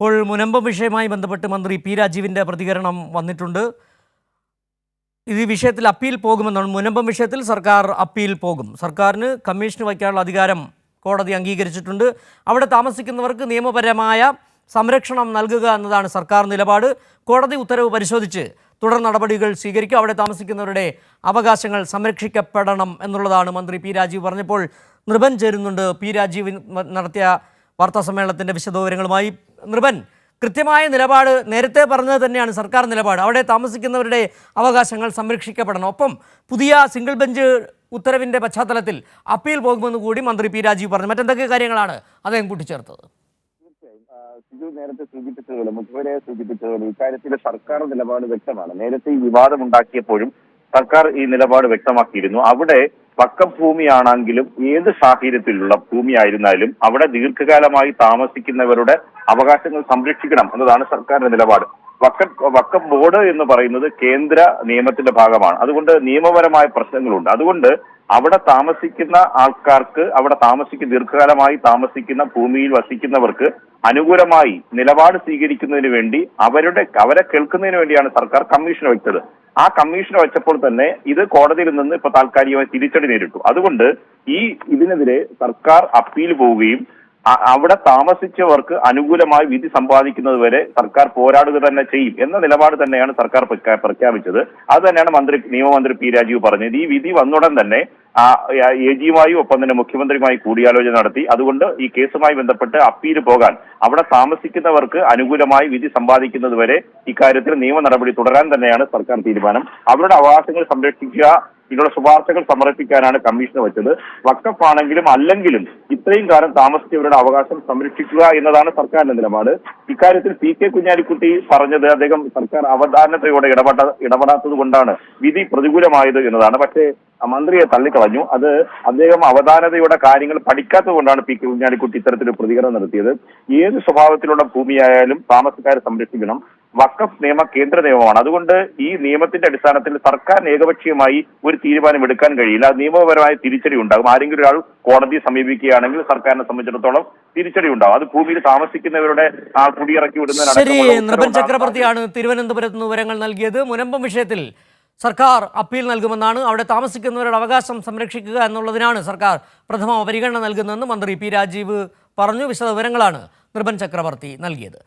ഇപ്പോൾ മുനമ്പം വിഷയവുമായി ബന്ധപ്പെട്ട് മന്ത്രി പി രാജീവിന്റെ പ്രതികരണം വന്നിട്ടുണ്ട്. ഈ വിഷയത്തിൽ അപ്പീൽ പോകുമെന്നാണ്. മുനമ്പം വിഷയത്തിൽ സർക്കാർ അപ്പീൽ പോകും. സർക്കാരിന് കമ്മീഷന് വയ്ക്കാനുള്ള അധികാരം കോടതി അംഗീകരിച്ചിട്ടുണ്ട്. അവിടെ താമസിക്കുന്നവർക്ക് നിയമപരമായ സംരക്ഷണം നൽകുക എന്നതാണ് സർക്കാർ നിലപാട്. കോടതി ഉത്തരവ് പരിശോധിച്ച് തുടർ നടപടികൾ സ്വീകരിക്കും. അവിടെ താമസിക്കുന്നവരുടെ അവകാശങ്ങൾ സംരക്ഷിക്കപ്പെടണം എന്നുള്ളതാണ് മന്ത്രി പി രാജീവ് പറഞ്ഞപ്പോൾ നൃപൻ ചേരുന്നുണ്ട്. പി രാജീവ് നടത്തിയ വാർത്താ സമ്മേളനത്തിന്റെ വിശദവിവരങ്ങളുമായി നൃപൻ. കൃത്യമായ നിലപാട് നേരത്തെ പറഞ്ഞത് തന്നെയാണ് സർക്കാർ നിലപാട്. അവിടെ താമസിക്കുന്നവരുടെ അവകാശങ്ങൾ സംരക്ഷിക്കപ്പെടണം. ഒപ്പം പുതിയ സിംഗിൾ ബെഞ്ച് ഉത്തരവിന്റെ പശ്ചാത്തലത്തിൽ അപ്പീൽ പോകുമെന്ന് കൂടി മന്ത്രി പി രാജീവ് പറഞ്ഞു. മറ്റെന്തൊക്കെ കാര്യങ്ങളാണ് അദ്ദേഹം കൂട്ടിച്ചേർത്തത്? സിജു നേരത്തെ സൂചിപ്പിച്ചതുപോലെ മുഖ്യമന്ത്രിയെ സൂചിപ്പിച്ചതുപോലെ ഇക്കാര്യത്തിൽ സർക്കാർ നിലപാട് വ്യക്തമാണ്. നേരത്തെ ഈ വിവാദം ഉണ്ടാക്കിയപ്പോഴും സർക്കാർ ഈ നിലപാട് വ്യക്തമാക്കിയിരുന്നു. അവിടെ വക്കം ഭൂമിയാണെങ്കിലും ഏത് സാഹചര്യത്തിലുള്ള ഭൂമിയായിരുന്നാലും അവിടെ ദീർഘകാലമായി താമസിക്കുന്നവരുടെ അവകാശങ്ങൾ സംരക്ഷിക്കണം എന്നതാണ് സർക്കാരിന്റെ നിലപാട്. വക്കം വക്കം ബോർഡ് എന്ന് പറയുന്നത് കേന്ദ്ര നിയമത്തിന്റെ ഭാഗമാണ്. അതുകൊണ്ട് നിയമപരമായ പ്രശ്നങ്ങളുണ്ട്. അതുകൊണ്ട് അവിടെ താമസിക്കുന്ന ആൾക്കാർക്ക് അവിടെ താമസിക്കുന്ന ദീർഘകാലമായി താമസിക്കുന്ന ഭൂമിയിൽ വസിക്കുന്നവർക്ക് അനുകൂലമായി നിലപാട് സ്വീകരിക്കുന്നതിന് വേണ്ടി അവരുടെ അവരെ കേൾക്കുന്നതിന് വേണ്ടിയാണ് സർക്കാർ കമ്മീഷൻ വെച്ചത്. ആ കമ്മീഷൻ വെച്ചപ്പോൾ തന്നെ ഇത് കോടതിയിൽ നിന്ന് ഇപ്പൊ താൽക്കാലികമായി തിരിച്ചടി നേരിട്ടു. അതുകൊണ്ട് ഈ ഇതിനെതിരെ സർക്കാർ അപ്പീൽ പോവുകയും അവിടെ താമസിച്ചവർക്ക് അനുകൂലമായി വിധി സമ്പാദിക്കുന്നത് വരെ സർക്കാർ പോരാടുക തന്നെ ചെയ്യും എന്ന നിലപാട് തന്നെയാണ് സർക്കാർ പ്രഖ്യാ- പ്രഖ്യാപിച്ചത്. അത് തന്നെയാണ് മന്ത്രി നിയമമന്ത്രി പി രാജീവ് പറഞ്ഞത്. ഈ വിധി വന്നുടൻ തന്നെ എ ജിയുമായും ഒപ്പം തന്നെ മുഖ്യമന്ത്രിയുമായി കൂടിയാലോചന നടത്തി. അതുകൊണ്ട് ഈ കേസുമായി ബന്ധപ്പെട്ട് അപ്പീൽ പോകാൻ അവിടെ താമസിക്കുന്നവർക്ക് അനുകൂലമായി വിധി സമ്പാദിക്കുന്നത് വരെ ഇക്കാര്യത്തിൽ നിയമ നടപടി തുടരാൻ തന്നെയാണ് സർക്കാർ തീരുമാനം. അവരുടെ അവകാശങ്ങൾ സംരക്ഷിക്കുക ഇതിനുള്ള ശുപാർശകൾ സമർപ്പിക്കാനാണ് കമ്മീഷന് വെച്ചത്. വക്കഫ് ആണെങ്കിലും അല്ലെങ്കിലും ഇത്രയും കാലം താമസിച്ചവരുടെ അവകാശം സംരക്ഷിക്കുക എന്നതാണ് സർക്കാരിന്റെ നിലപാട്. ഇക്കാര്യത്തിൽ പി കെ കുഞ്ഞാലിക്കുട്ടി പറഞ്ഞത് അദ്ദേഹം സർക്കാർ അവധാനതയോടെ ഇടപെട്ട ഇടപെടാത്തത് കൊണ്ടാണ്. വിധി പ്രതികൂലമായത് എന്നതാണ്. പക്ഷേ മന്ത്രിയെ തള്ളിക്കളഞ്ഞു. അത് അദ്ദേഹം അവധാനതയുടെ കാര്യങ്ങൾ പഠിക്കാത്തത് കൊണ്ടാണ് പി കെ കുഞ്ഞാലിക്കുട്ടി ഇത്തരത്തിൽ പ്രതികരണം നടത്തിയത്. ഏത് സ്വഭാവത്തിലുള്ള ഭൂമിയായാലും താമസക്കാരെ സംരക്ഷിക്കണം. വക്കഫ് നിയമ കേന്ദ്ര നിയമമാണ്. അതുകൊണ്ട് ഈ നിയമത്തിന്റെ അടിസ്ഥാനത്തിൽ സർക്കാർ ഏകപക്ഷീയമായി ഒരു തീരുമാനം എടുക്കാൻ കഴിയില്ല. നിയമപരമായ തിരിച്ചടി ഉണ്ടാകും. ആരെങ്കിലും ഒരാൾ കോടതിയെ സമീപിക്കുകയാണെങ്കിൽ സർക്കാരിനെ സംബന്ധിച്ചിടത്തോളം തിരിച്ചടി ഉണ്ടാകും. അത് ഭൂമിയിൽ താമസിക്കുന്നവരുടെ ആ കുടിയിറക്കി ശരി നൃപൻ ചക്രവർത്തിയാണ് തിരുവനന്തപുരത്ത് നിന്ന് വിവരങ്ങൾ നൽകിയത്. മുനമ്പം വിഷയത്തിൽ സർക്കാർ അപ്പീൽ നൽകുമെന്നാണ് അവിടെ താമസിക്കുന്നവരുടെ അവകാശം സംരക്ഷിക്കുക എന്നുള്ളതിനാണ് സർക്കാർ പ്രഥമ പരിഗണന നൽകുന്നതെന്ന് മന്ത്രി പി രാജീവ് പറഞ്ഞു. വിശദവിവരങ്ങളാണ് നൃപൻ ചക്രവർത്തി നൽകിയത്.